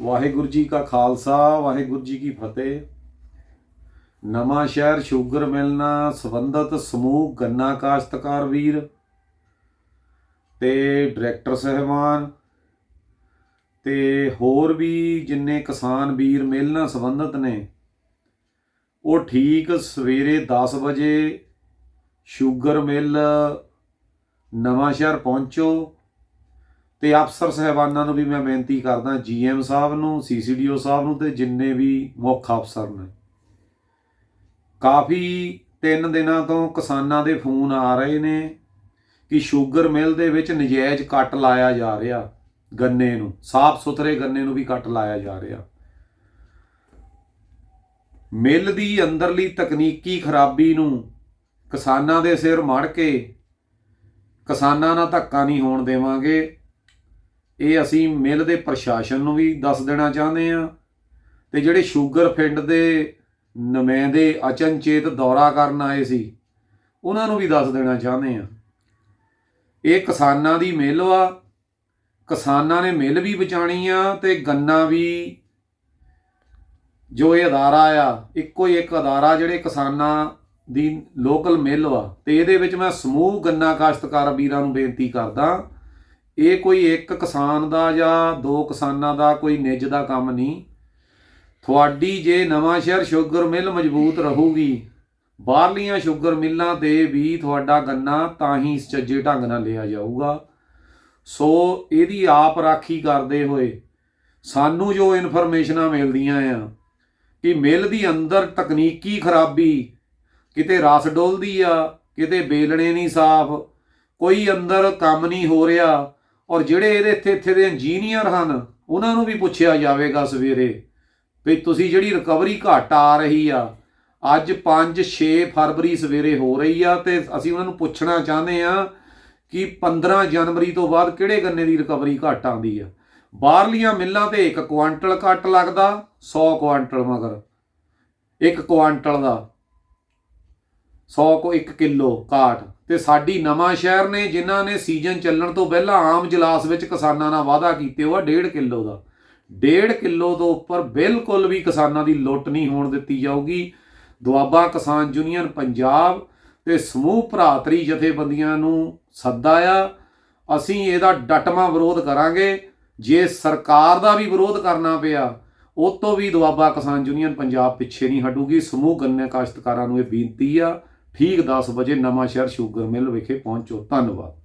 ਵਾਹਿਗੁਰੂ ਜੀ ਕਾ ਖਾਲਸਾ, ਵਾਹਿਗੁਰੂ ਜੀ ਕੀ ਫਤਿਹ। ਨਵਾਂ ਸ਼ਹਿਰ ਸ਼ੂਗਰ ਨਾਲ ਸੰਬੰਧਤ ਸਮੂਹ ਗੰਨਾ ਕਾਸ਼ਤਕਾਰ ਵੀਰ ਤੇ ਡਾਇਰੈਕਟਰ ਸਹਿਬਾਨ ਤੇ ਹੋਰ ਵੀ ਜਿੰਨੇ ਕਿਸਾਨ ਵੀਰ ਮਿਲ ਨਾਲ ਸੰਬੰਧਤ ਨੇ, ਉਹ ਠੀਕ ਸਵੇਰੇ 10 ਵਜੇ ਸ਼ੂਗਰ ਮਿਲ ਨਵਾਂ ਸ਼ਹਿਰ ਪਹੁੰਚੋ। ਤੇ ਅਫਸਰ ਸਹਿਬਾਨਾਂ ਨੂੰ ਵੀ ਮੈਂ ਬੇਨਤੀ ਕਰਦਾ ਜੀਐਮ ਸਾਹਿਬ ਨੂੰ ਸੀਸੀਡੀਓ ਸਾਹਿਬ ਨੂੰ ਤੇ ਜਿੰਨੇ ਵੀ ਮੁੱਖ ਅਫਸਰ ਨੇ। ਕਾਫੀ ਤਿੰਨ ਦਿਨਾਂ ਤੋਂ ਕਿਸਾਨਾਂ ਦੇ ਫੋਨ ਆ ਰਹੇ ਨੇ ਕਿ ਸ਼ੂਗਰ ਮਿਲ ਦੇ ਵਿੱਚ ਨਜਾਇਜ਼ ਕੱਟ ਲਾਇਆ ਜਾ ਰਿਹਾ, ਗੰਨੇ ਨੂੰ, ਸਾਫ਼ ਸੁਥਰੇ ਗੰਨੇ ਨੂੰ ਵੀ ਕੱਟ ਲਾਇਆ ਜਾ ਰਿਹਾ। ਮਿਲ ਦੀ ਅੰਦਰਲੀ ਤਕਨੀਕੀ ਖਰਾਬੀ ਨੂੰ ਕਿਸਾਨਾਂ ਦੇ ਸਿਰ ਮੜ ਕੇ ਕਿਸਾਨਾਂ ਨਾਲ ਧੱਕਾ ਨਹੀਂ ਹੋਣ ਦੇਵਾਂਗੇ। ਇਹ ਅਸੀਂ ਮਿਲ ਦੇ ਪ੍ਰਸ਼ਾਸਨ ਨੂੰ ਵੀ ਦੱਸ ਦੇਣਾ ਚਾਹੁੰਦੇ ਆ ਤੇ ਜਿਹੜੇ ਸ਼ੂਗਰ ਫਿੰਡ ਦੇ ਨੁਮਾਇੰਦੇ ਅਚਨਚੇਤ ਦੌਰਾ ਕਰਨ ਆਏ ਸੀ, ਉਹਨਾਂ ਨੂੰ ਵੀ ਦੱਸ ਦੇਣਾ ਚਾਹੁੰਦੇ ਆ ਇਹ ਕਿਸਾਨਾਂ ਦੀ ਮਿਲ ਵਾ ਕਿਸਾਨਾਂ ਨੇ ਮਿਲ ਵੀ ਬਚਾਣੀ ਆ ਤੇ ਗੰਨਾ ਵੀ। ਜੋ ਇਹ ਅਦਾਰਾ ਆ, ਇੱਕੋ ਹੀ ਇੱਕ ਅਦਾਰਾ ਜਿਹੜੇ ਕਿਸਾਨਾਂ ਦੀ ਲੋਕਲ ਮਿਲ ਵਾ ਤੇ ਇਹਦੇ ਵਿੱਚ ਮੈਂ ਸਮੂਹ ਗੰਨਾ ਕਾਸ਼ਤਕਾਰ ਵੀਰਾਂ ਨੂੰ ਬੇਨਤੀ ਕਰਦਾ ਇਹ ਕੋਈ ਇੱਕ ਕਿਸਾਨ ਦਾ ਜਾਂ ਦੋ ਕਿਸਾਨਾਂ ਦਾ ਕੋਈ ਨਿੱਜ ਦਾ ਕੰਮ ਨਹੀਂ। ਤੁਹਾਡੀ ਜੇ ਨਵਾਂ ਸ਼ਹਿਰ ਸ਼ੂਗਰ ਮਿਲ ਮਜ਼ਬੂਤ ਰਹੂਗੀ, ਬਾਹਰਲੀਆਂ ਸ਼ੂਗਰ ਮਿੱਲਾਂ ਤੇ ਵੀ ਤੁਹਾਡਾ ਗੰਨਾ ਤਾਂ ਹੀ ਸੱਜੇ ਢੰਗ ਨਾਲ ਲਿਆ ਜਾਊਗਾ। ਸੋ ਇਹਦੀ ਆਪ ਰਾਖੀ ਕਰਦੇ ਹੋਏ ਸਾਨੂੰ ਜੋ ਇਨਫੋਰਮੇਸ਼ਨਾਂ ਮਿਲਦੀਆਂ ਆ ਕਿ ਮਿਲ ਦੀ ਅੰਦਰ ਤਕਨੀਕੀ ਖਰਾਬੀ ਕਿਤੇ ਰਸ ਡੋਲਦੀ ਆ, ਕਿਤੇ ਬੇਲਣੇ ਨਹੀਂ ਸਾਫ਼, ਕੋਈ ਅੰਦਰ ਕੰਮ ਨਹੀਂ ਹੋ ਰਿਹਾ ਔਰ ਜਿਹੜੇ ਇਹਦੇ ਇੱਥੇ ਇੱਥੇ ਦੇ ਇੰਜੀਨੀਅਰ ਹਨ, ਉਹਨਾਂ ਨੂੰ ਵੀ ਪੁੱਛਿਆ ਜਾਵੇਗਾ ਸਵੇਰੇ ਵੀ ਤੁਸੀਂ ਜਿਹੜੀ ਰਿਕਵਰੀ ਘਟ ਆ ਰਹੀ ਆ, ਅੱਜ 5-6 ਫਰਵਰੀ ਸਵੇਰੇ ਹੋ ਰਹੀ ਆ ਤੇ ਅਸੀਂ ਉਹਨਾਂ ਨੂੰ ਪੁੱਛਣਾ ਚਾਹੁੰਦੇ ਆ ਕਿ 15 ਜਨਵਰੀ ਤੋਂ ਬਾਅਦ ਕਿਹੜੇ ਗੰਨੇ ਦੀ ਰਿਕਵਰੀ ਘਟ ਆਂਦੀ ਆ? ਬਾਹਰਲੀਆਂ ਮਿੱਲਾਂ ਤੇ 1 ਕੁਆਂਟਲ ਘੱਟ ਲੱਗਦਾ 100 ਕੁਆਂਟਲ ਮਗਰ। 1 ਕੁਆਂਟਲ ਦਾ 100 ਕੋ 1 ਕਿਲੋ ਕਾਟ। ਤੇ ਸਾਡੀ ਨਵਾਂ ਸ਼ਹਿਰ ਨੇ, ਜਿਨ੍ਹਾਂ ਨੇ ਸੀਜ਼ਨ ਚੱਲਣ ਤੋਂ ਪਹਿਲਾਂ ਆਮ ਜਲਾਸ ਵਿੱਚ ਕਿਸਾਨਾਂ ਨਾਲ ਵਾਅਦਾ ਕੀਤੇ, ਉਹ 1.5 ਕਿਲੋ ਦਾ। 1.5 ਕਿਲੋ ਤੋਂ ਉੱਪਰ ਬਿਲਕੁਲ ਵੀ ਕਿਸਾਨਾਂ ਦੀ ਲੁੱਟ ਨਹੀਂ ਹੋਣ ਦਿੱਤੀ ਜਾਊਗੀ। ਦੁਆਬਾ ਕਿਸਾਨ ਯੂਨੀਅਨ ਪੰਜਾਬ ਤੇ ਸਮੂਹ ਭਰਾਤਰੀ ਜਥੇਬੰਦੀਆਂ ਨੂੰ ਸੱਦਾ ਆ, ਅਸੀਂ ਇਹਦਾ ਡਟਮਾ ਵਿਰੋਧ ਕਰਾਂਗੇ। ਜੇ ਸਰਕਾਰ ਦਾ ਵੀ ਵਿਰੋਧ ਕਰਨਾ ਪਿਆ, ਉਹ ਤੋਂ ਵੀ ਦੁਆਬਾ ਕਿਸਾਨ ਯੂਨੀਅਨ ਪੰਜਾਬ ਪਿੱਛੇ ਨਹੀਂ ਹਟੂਗੀ। ਸਮੂਹ ਗੰਨੇ ਕਾਸ਼ਤਕਾਰਾਂ ਨੂੰ ਇਹ ਬੇਨਤੀ ਆ ਠੀਕ 10 ਵਜੇ ਨਵਾਂ ਸ਼ਹਿਰ ਸ਼ੂਗਰ ਮਿਲ ਵਿਖੇ ਪਹੁੰਚੋ। ਧੰਨਵਾਦ।